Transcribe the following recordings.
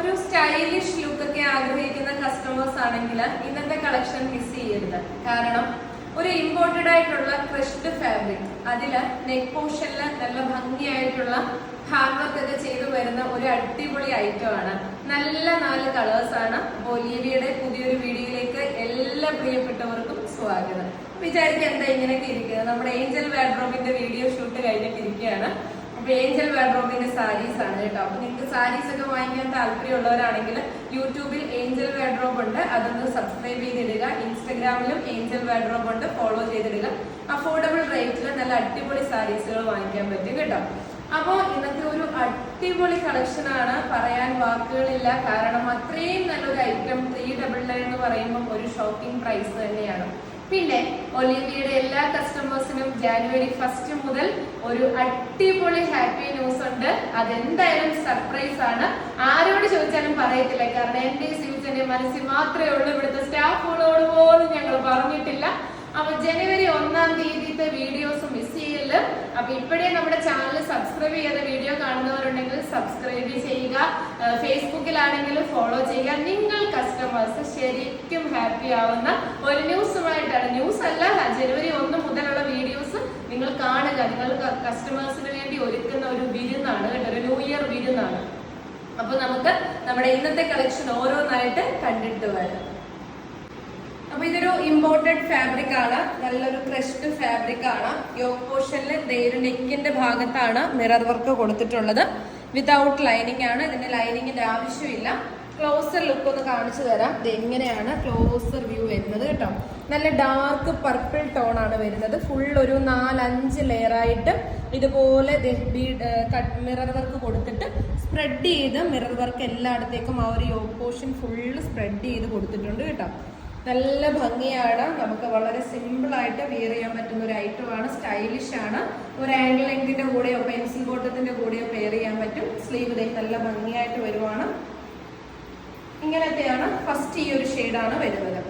ഒരു stylish look ഒക്കെ ആഗ്രഹിക്കുന്ന കസ്റ്റമേഴ്സ് ആണെങ്കിൽ ഇന്നത്തെ കളക്ഷൻ മിസ് ചെയ്യരുത്. കാരണം ഒരു ഇമ്പോർട്ടഡ് ആയിട്ടുള്ള ക്രഷ്ഡ് ഫാബ്രിക് അതിൽ നെക്ക് പോർഷനിൽ നല്ല ഭംഗിയായിട്ടുള്ള ഹാൻഡ് വർക്ക് ഒക്കെ ചെയ്തു വരുന്ന ഒരു അടിപൊളി ഐറ്റം ആണ്. നല്ല നാല് കളേഴ്സ് ആണ്. ഒലീവിയുടെ പുതിയൊരു വീഡിയോയിലേക്ക് എല്ലാ പ്രിയപ്പെട്ടവർക്കും സ്വാഗതം. വിചാരിക്കുക എന്താ ഇങ്ങനെയൊക്കെ ഇരിക്കുന്നത്? നമ്മുടെ ഏഞ്ചൽ വാഡ്രോബിന്റെ വീഡിയോ ഷൂട്ട് കഴിഞ്ഞിട്ട് ഏഞ്ചൽ വാഡ്രോബിന്റെ സാരീസ് ആണ് കേട്ടോ. അപ്പൊ നിങ്ങൾക്ക് സാരീസ് ഒക്കെ വാങ്ങിക്കാൻ താല്പര്യമുള്ളവരാണെങ്കിൽ യൂട്യൂബിൽ ഏഞ്ചൽ വാർഡ്രോബ് ഉണ്ട്. അതൊന്ന് സബ്സ്ക്രൈബ് ചെയ്തിടുക. ഇൻസ്റ്റഗ്രാമിലും ഏഞ്ചൽ വാർഡ്രോബ് ഉണ്ട്. ഫോളോ ചെയ്തിടുക. അഫോർഡബിൾ റേറ്റിൽ നല്ല അടിപൊളി സാരീസുകൾ വാങ്ങിക്കാൻ പറ്റും കേട്ടോ. അപ്പോൾ ഇന്നത്തെ ഒരു അടിപൊളി കളക്ഷൻ ആണ്. പറയാൻ വാക്കുകളില്ല. കാരണം അത്രയും നല്ലൊരു ഐറ്റം ത്രീ ഡബിൾ നയൻ എന്ന് പറയുമ്പോൾ ഒരു ഷോപ്പിംഗ് പ്രൈസ് തന്നെയാണ്. പിന്നെ ഒലിവിയുടെ എല്ലാ കസ്റ്റമേഴ്സിനും ജാനുവരി ഫസ്റ്റ് മുതൽ ഒരു അടിപൊളി ഹാപ്പി ന്യൂസ് ഉണ്ട്. അതെന്തായാലും സർപ്രൈസ് ആണ്. ആരോട് ചോദിച്ചാലും പറയത്തില്ല. കാരണം എന്റെ സീസന്റെ മനസ്സിൽ മാത്രമേ ഉള്ളൂ. ഇവിടുത്തെ സ്റ്റാഫുകളോട് പോലും ഞങ്ങൾ പറഞ്ഞിട്ടില്ല. അപ്പൊ ജനുവരി ഒന്നാം തീയതിത്തെ വീഡിയോസ് മിസ് ചെയ്യല്ല അപ്പൊ ഇപ്പോഴേ നമ്മുടെ ചാനൽ സബ്സ്ക്രൈബ് ചെയ്യാതെ വീഡിയോ കാണുന്നവരുണ്ടെങ്കിൽ സബ്സ്ക്രൈബ് ചെയ്യുക. ഫേസ്ബുക്കിലാണെങ്കിലും ഫോളോ ചെയ്യുക. നിങ്ങൾ കസ്റ്റമേഴ്സ് ശരിക്കും ഹാപ്പി ആവുന്ന ഒരു ന്യൂസുമായിട്ടാണ് ന്യൂസ് അല്ല ജനുവരി ഒന്ന് മുതലുള്ള വീഡിയോസ് നിങ്ങൾ കാണുക. നിങ്ങൾ കസ്റ്റമേഴ്സിന് വേണ്ടി ഒരുക്കുന്ന ഒരു വിരുന്നാണ് കേട്ടോ ഒരു ന്യൂ ഇയർ വിരുന്നാണ്. അപ്പൊ നമുക്ക് നമ്മുടെ ഇന്നത്തെ കളക്ഷൻ ഓരോന്നായിട്ട് കണ്ടിട്ട് വരാം. അപ്പൊ ഇതൊരു ഇമ്പോർട്ടഡ് ഫാബ്രിക് ആണ്. നല്ലൊരു ക്രഷ്ഡ് ഫാബ്രിക് ആണ്. യോക്ക് പോർഷനിൽ ഒരു നെക്കിന്റെ ഭാഗത്താണ് മിറർ വർക്ക് കൊടുത്തിട്ടുള്ളത്. വിതൗട്ട് ലൈനിങ് ആണ്. ഇതിന്റെ ലൈനിങ്ങിന്റെ ആവശ്യമില്ല. ക്ലോസർ ലുക്ക് ഒന്ന് കാണിച്ചു തരാം. ഇത് എങ്ങനെയാണ് ക്ലോസർ വ്യൂ വരുന്നത് കേട്ടോ. നല്ല ഡാർക്ക് പർപ്പിൾ ടോൺ ആണ് വരുന്നത്. ഫുൾ ഒരു നാലഞ്ച് ലെയർ ആയിട്ട് ഇതുപോലെ മിറർ വർക്ക് കൊടുത്തിട്ട് സ്പ്രെഡ് ചെയ്ത് മിറർ വർക്ക് എല്ലായിടത്തേക്കും ആ ഒരു യോഗ പോർഷൻ ഫുള്ള് സ്പ്രെഡ് ചെയ്ത് കൊടുത്തിട്ടുണ്ട് കേട്ടോ. നല്ല ഭംഗിയാണ്. നമുക്ക് വളരെ സിമ്പിൾ ആയിട്ട് വിയർ ചെയ്യാൻ പറ്റുന്ന ഒരു ഐറ്റം ആണ്. സ്റ്റൈലിഷ് ആണ്. ഒരു ആംഗിൾ ലെങ്കിന്റെ കൂടെയോ പെൻസിൽ ബോട്ടത്തിന്റെ കൂടെയോ പെയർ ചെയ്യാൻ പറ്റും. സ്ലീവ് നല്ല ഭംഗിയായിട്ട് വരുവാണ്. ഇങ്ങനത്തെയാണ് ഫസ്റ്റ് ഈ ഒരു ഷെയ്ഡാണ് വരുന്നത്.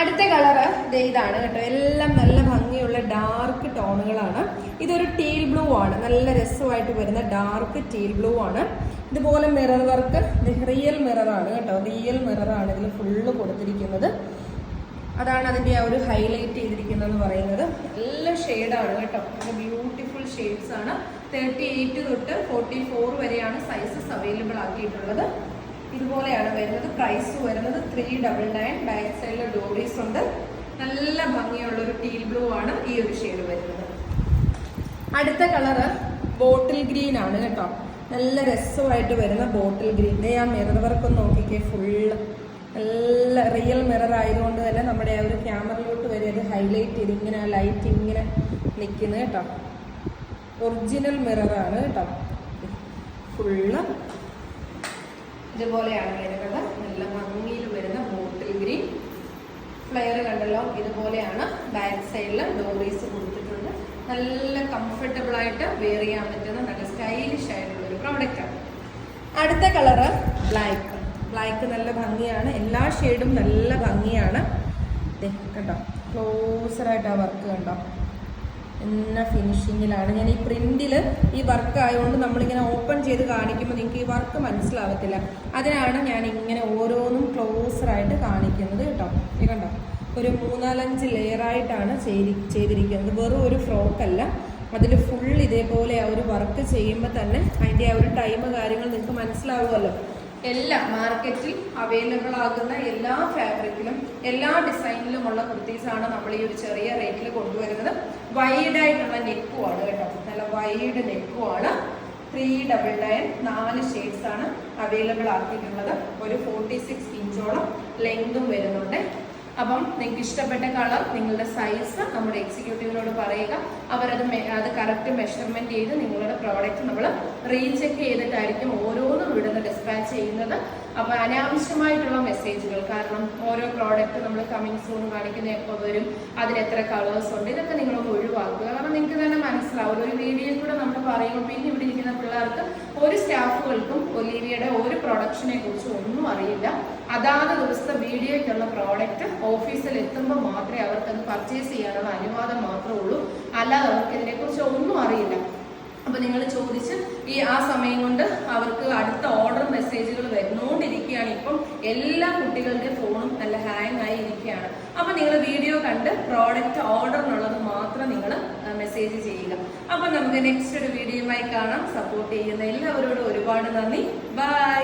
അടുത്ത കളറ് ഇതാണ് കേട്ടോ. എല്ലാം നല്ല ഭംഗിയുള്ള ഡാർക്ക് ടോണുകളാണ്. ഇതൊരു ടീൽ ബ്ലൂ ആണ്. നല്ല രസമായിട്ട് വരുന്ന ഡാർക്ക് ടീൽ ബ്ലൂ ആണ്. ഇതുപോലെ മിറർ വർക്ക് റിയൽ മിററാണ് കേട്ടോ. റിയൽ മിററാണ് ഇതിൽ ഫുള്ള് കൊടുത്തിരിക്കുന്നത്. അതാണ് അതിന്റെ ആ ഒരു ഹൈലൈറ്റ് ചെയ്തിരിക്കുന്നതെന്ന് പറയുന്നത്. നല്ല ഷെയ്ഡാണ് കേട്ടോ. ബ്യൂട്ടിഫുൾ ഷെയ്ഡ്സ് ആണ്. തേർട്ടി എയ്റ്റ് തൊട്ട് ഫോർട്ടി ഫോർ വരെയാണ് സൈസസ് അവൈലബിൾ ആക്കിയിട്ടുള്ളത്. ഇതുപോലെയാണ് വരുന്നത്. പ്രൈസ് വരുന്നത് ത്രീ ഡബിൾ നയൻ ബാക്ക് സൈഡിൽ ഡോറീസ് ഉണ്ട്. നല്ല ഭംഗിയുള്ള ഒരു ടീൽ ബ്ലൂ ആണ് ഈ ഒരു ഷെയ്ഡ് വരുന്നത്. അടുത്ത കളറ് ബോട്ടിൽ ഗ്രീൻ ആണ് കേട്ടോ. നല്ല രസമായിട്ട് വരുന്ന ബോട്ടിൽ ഗ്രീൻ ആ മിറർ വർക്ക് നോക്കിക്കേ ഫുള്ള് നല്ല റിയൽ മിറർ ആയതുകൊണ്ട് തന്നെ നമ്മുടെ ആ ഒരു ക്യാമറയിലോട്ട് വരെ അത് ഹൈലൈറ്റ് ചെയ്ത് ഇങ്ങനെ ലൈറ്റ് ഇങ്ങനെ നിൽക്കുന്നത് കേട്ടോ. ഒറിജിനൽ മിററാണ് കേട്ടോ. ഫുള്ള് ഇതുപോലെയാണ് വരുന്നത്. നല്ല ഭംഗിയിൽ വരുന്ന ബോട്ടിൽ ഗ്രീൻ ഫ്ലെയർ കണ്ടല്ലോ. ഇതുപോലെയാണ് ബാക്ക് സൈഡിൽ ഡോറീസ് കൊടുത്തിട്ടുണ്ട്. നല്ല കംഫർട്ടബിൾ ആയിട്ട് വെയർ ചെയ്യാൻ പറ്റുന്ന നല്ല സ്റ്റൈലിഷ് ആയിട്ടുള്ള ഒരു പ്രോഡക്റ്റ് ആണ്. അടുത്ത കളറ് ബ്ലാക്ക് ബ്ലാക്ക് നല്ല ഭംഗിയാണ്. എല്ലാ ഷെയ്ഡും നല്ല ഭംഗിയാണ്. കണ്ടോ? ക്ലോസറായിട്ട് ആ വർക്ക് കണ്ടോ? എന്ന ഫിനിഷിങ്ങിലാണ് ഞാൻ ഈ പ്രിന്റിൽ ഈ വർക്ക് ആയതുകൊണ്ട് നമ്മളിങ്ങനെ ഓപ്പൺ ചെയ്ത് കാണിക്കുമ്പോൾ നിങ്ങൾക്ക് ഈ വർക്ക് മനസ്സിലാവത്തില്ല. അതിനാണ് ഞാൻ ഇങ്ങനെ ഓരോന്നും ക്ലോസറായിട്ട് കാണിക്കുന്നത് കേട്ടോ. ഇത് കണ്ടോ? ഒരു മൂന്നാലഞ്ച് ലെയറായിട്ടാണ് ചെയ്തി ചെയ്തിരിക്കുന്നത്. വെറും ഒരു ഫ്രോക്കല്ല അതിൽ ഫുൾ ഇതേപോലെ ആ ഒരു വർക്ക് ചെയ്യുമ്പോൾ തന്നെ അതിന്റെ ആ ഒരു ടൈം കാര്യങ്ങൾ നിങ്ങൾക്ക് മനസ്സിലാവുമല്ലോ. എല്ലാ മാർക്കറ്റിൽ അവൈലബിൾ ആകുന്ന എല്ലാ ഫാബ്രിക്കിലും എല്ലാ ഡിസൈനിലുമുള്ള കുർത്തീസാണ് നമ്മൾ ഈ ഒരു ചെറിയ റേറ്റിൽ കൊണ്ടുവരുന്നത്. വൈഡ് ആയിട്ടുള്ള നെക്കുമാണ് കേട്ടോ. നല്ല വൈഡ് നെക്കുമാണ് ത്രീ ഡബിൾ നയൻ നാല് ഷെയ്ഡ്സ് ആണ് അവൈലബിൾ ആക്കിയിട്ടുള്ളത്. ഒരു ഫോർട്ടി സിക്സ് ഇഞ്ചോളം ലെങ്തും വരുന്നുണ്ട്. അപ്പം നിങ്ങൾക്ക് ഇഷ്ടപ്പെട്ട കളർ നിങ്ങളുടെ സൈസ് നമ്മുടെ എക്സിക്യൂട്ടീവിനോട് പറയുക. അവരത് അത് കറക്റ്റ് മെഷർമെന്റ് ചെയ്ത് നിങ്ങളുടെ പ്രോഡക്റ്റ് നമ്മൾ റീചെക്ക് ചെയ്തിട്ടായിരിക്കും ഓരോന്നും ഇവിടുന്ന് ഡിസ്പാച്ച് ചെയ്യുന്നത്. അപ്പൊ അനാവശ്യമായിട്ടുള്ള മെസ്സേജുകൾ കാരണം ഓരോ പ്രോഡക്റ്റ് നമ്മൾ കമ്മിങ് സൂൺ കാണിക്കുന്ന എപ്പോൾ വരും എത്ര കളേഴ്സ് ഉണ്ട് ഇതൊക്കെ നിങ്ങൾ ഒഴിവാക്കുക. കാരണം നിങ്ങൾക്ക് തന്നെ മനസ്സിലാവും. ഒരു വീഡിയോയിൽ കൂടെ നമ്മൾ പറയുമ്പോൾ പിന്നെ ഇവിടെ ഇരിക്കുന്ന പിള്ളേർക്ക് ഒരു സ്റ്റാഫുകൾക്കും ഒലീവിയുടെ ഒരു പ്രൊഡക്ഷനെ കുറിച്ച് ഒന്നും അറിയില്ല. അതാത് ദിവസത്തെ വീഡിയോയ്ക്കുള്ള പ്രോഡക്റ്റ് ഓഫീസിൽ എത്തുമ്പോൾ മാത്രമേ അവർക്കത് പർച്ചേസ് ചെയ്യാനുള്ള അനുവാദം മാത്രമേ ഉള്ളൂ. അല്ലാതെ അവർക്ക് ഇതിനെക്കുറിച്ച് ഒന്നും അറിയില്ല. അപ്പോൾ നിങ്ങൾ ചോദിച്ച് ഈ ആ സമയം കൊണ്ട് അവർക്ക് അടുത്ത ഓർഡർ മെസ്സേജുകൾ എല്ലാ കുട്ടികളുടെ ഫോണും നല്ല ഹാങ് ആയി ഇരിക്കുകയാണ് അപ്പൊ നിങ്ങൾ വീഡിയോ കണ്ട് പ്രോഡക്റ്റ് ഓർഡറിനുള്ളത് മാത്രം നിങ്ങൾ മെസ്സേജ് ചെയ്യുക. അപ്പൊ നമുക്ക് നെക്സ്റ്റ് ഒരു വീഡിയോയുമായി കാണാം. സപ്പോർട്ട് ചെയ്യുന്ന എല്ലാവരോടും ഒരുപാട് നന്ദി. ബൈ